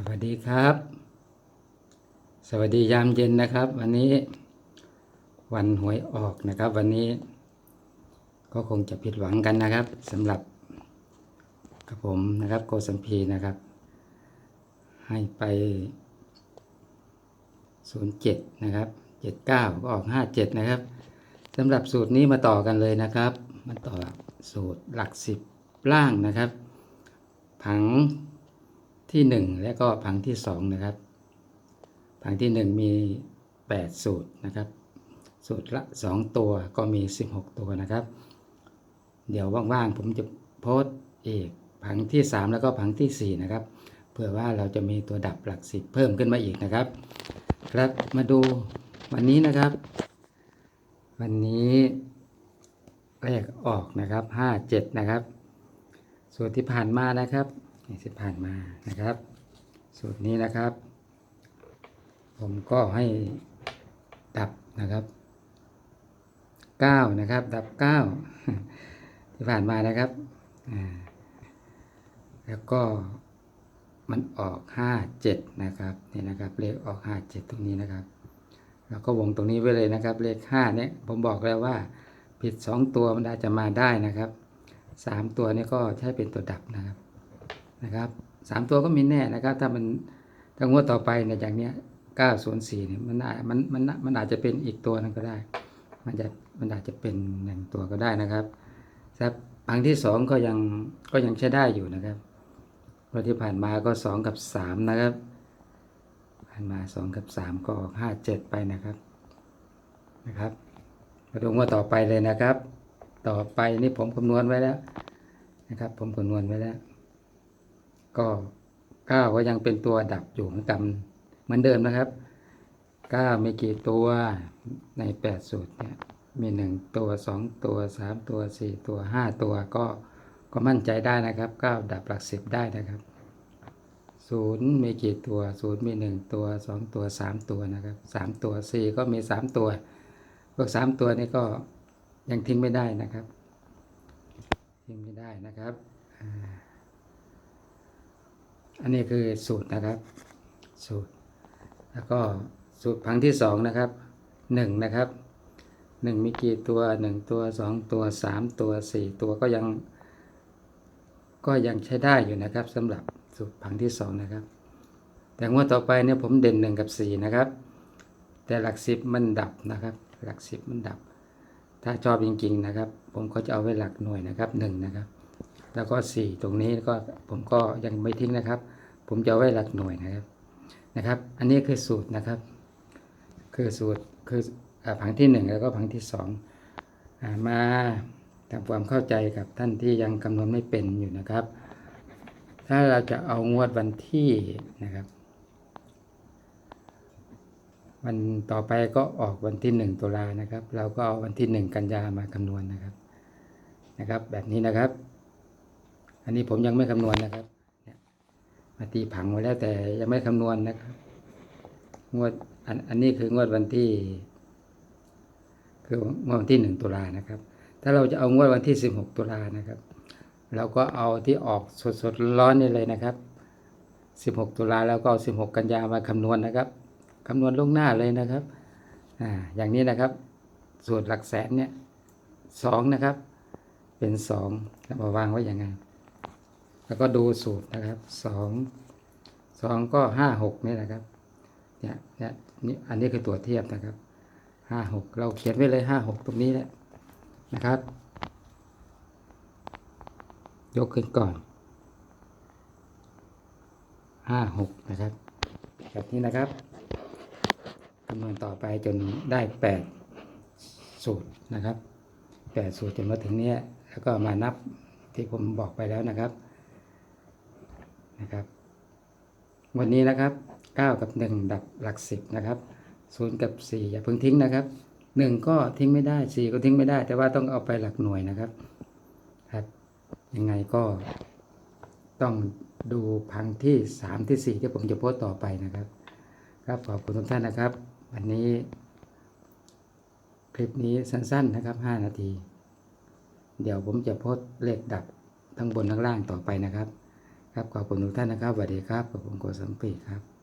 สวัสดีครับ สวัสดียามเย็นนะครับ วันนี้วันหวยออกนะครับ วันนี้ ก็คงจะผิดหวังกันนะครับสำหรับกับผมนะครับโกสัมพีนะครับ ให้ไป 07 นะครับ 79 ก็ออก 57 นะครับสำหรับสูตรนี้มาต่อกันเลยนะครับ มาต่อสูตรหลัก 10 ล่างนะครับ ผัง ที่ 1 และก็ผังที่ 2 นะครับ ผังที่ 1 มี 8 สูตรนะครับ สูตรละ 2 ตัวก็มี 16 ตัวนะครับ เดี๋ยวว่างๆผมจะโพสต์อีกผังที่ 3 แล้วก็ผังทีสี่4 นะครับเพื่อว่าเราจะมีตัวดับหลักสิบเพิ่มขึ้นมาอีกนะครับ ครับมาดูวันนี้นะครับ วันนี้เลขออกนะครับ 57 นะครับสูตรที่ผ่านมานะครับ ที่ผ่านมานะครับ สูตรนี้นะครับ ผมก็ให้ดับนะครับ9นะครับ ดับ9ที่ผ่านมานะครับแล้วก็มันออก57นะครับนี่นะครับ เลขออก57ตรงนี้นะครับ แล้วก็วงตรงนี้ไว้เลยนะครับ เลข5เนี่ยผมบอกแล้วว่า ผิด2ตัวมันอาจจะมาได้นะครับ3ตัวนี้ก็ใช้เป็นตัวดับนะครับ นะครับสามตัวก็มีแน่นะครับ ถ้ามันถ้างวดต่อไปเนี่ยอย่างเนี้ย904เนี่ยมันอาจมันมันมันอาจจะเป็นอีกตัวนึงก็ได้ มันจะมันอาจจะเป็นหนึ่งตัวก็ได้นะครับครับอังที่สองก็ยังก็ยังใช้ได้อยู่นะครับวันที่ผ่านมาก็สองกับสามนะครับ ผ่านมาสองกับสามก็ออกห้าเจ็ดไปนะครับนะครับมาดูงว่าต่อไปเลยนะครับ ต่อไปนี่ผมคำนวณไว้แล้วนะครับ ผมคำนวณไว้แล้ว ก็เก้าก็ยังเป็นตัวดับอยู่เหมือนกันเหมือนเดิมนะครับเก้ามีกี่ตัวในแปดสูตรเนี่ยมีหนึ่งตัวสองตัวสามตัวสี่ตัวห้าตัวก็ก็มั่นใจได้นะครับเก้าดับหลักสิบได้นะครับศูนย์มีกี่ตัวศูนย์มีหนึ่งตัวสองตัวสามตัวนะครับสามตัวสี่ก็มีสามตัวพวกสามตัวนี้ก็ยังทิ้งไม่ได้นะครับ ทิ้งไม่ได้นะครับ อันนี้คือสูตรนะครับ สูตร แล้วก็สูตรผังที่สองนะครับหนึ่งนะครับหนึ่งมีกี่ตัวหนึ่งตัวสองตัวสามตัวสี่ตัวก็ยัง ก็ยังใช้ได้อยู่นะครับสำหรับสูตรผังที่สองนะครับ แต่งวดต่อไปเนี่ยผมเด่นหนึ่งกับสี่นะครับ แต่หลักสิบมันดับนะครับ หลักสิบมันดับ ถ้าชอบจริงๆนะครับ ผมก็จะเอาไว้หลักหน่วยนะครับหนึ่งนะครับ แล้วก็ 4 ตรงนี้ก็ผมก็ยังไม่ทิ้งนะครับ ผมจะไว้หลักหน่วยนะครับนะครับ อันนี้คือสูตรนะครับ คือสูตรคือผังที่ 1 แล้วก็ผังที่2อ่ามาทำความเข้าใจกับท่านที่ยังคำนวณไม่เป็นอยู่นะครับ ถ้าเราจะเอางวดวันที่นะครับ วันต่อไปก็ออกวันที่ 1 ตุลานะครับ เราก็เอาวันที่ 1 กันยามาคำนวณนะครับนะครับ แบบนี้นะครับ อันนี้ผมยังไม่คำนวณนะครับมาตีผังไว้แล้วแต่ยังไม่คำนวณนะครับ งวดอันอันนี้คืองวดวันที่ คืองวดวันที่หนึ่งตุลานะครับ ถ้าเราจะเอางวดวันที่สิบหกตุลานะครับ เราก็เอาที่ออกสดสดร้อนนี่เลยนะครับสิบหกตุลาแล้วก็สิบหกกันยามาคำนวณนะครับคำนวณล่วงหน้าเลยนะครับอ่าอย่างนี้นะครับ สูตรหลักแสนเนี่ยสองนะครับ เป็นสองแล้วมาวางไว้อย่างไง แล้วก็ดูสูตรนะครับสองสองก็ห้าหกนี่นะครับเนี่ยเนี่ยนี่อันนี้คือตัวเทียบนะครับห้าหกเราเขียนไว้เลยห้าหกตรงนี้แหละนะครับ ยกขึ้นก่อนห้าหกนะครับแบบนี้นะครับคำนวณต่อไปจนได้แปดสูตรนะครับแปดสูตรจนมาถึงเนี้ยแล้วก็มานับที่ผมบอกไปแล้วนะครับ นะครับ วันนี้นะครับ 9 กับ 1 ดับหลัก 10 นะครับ 0 กับ 4 อย่าเพิ่งทิ้งนะครับ 1 ก็ทิ้งไม่ได้ 4 ก็ทิ้งไม่ได้ แต่ว่าต้องเอาไปหลักหน่วยนะครับ ครับ ยังไงก็ต้องดูพังที่ 3 ที่ 4 ที่ผมจะโพสต่อไปนะครับ ครับขอบคุณทุกท่านนะครับ วันนี้คลิปนี้สั้นๆนะครับ 5 นาที เดี๋ยวผมจะโพสต์เลขดับทั้งบนทั้งล่างต่อไปนะครับ ครับขอบคุณทุกท่านนะครับสวัสดีครับขอบคุณโกสัมปีครับ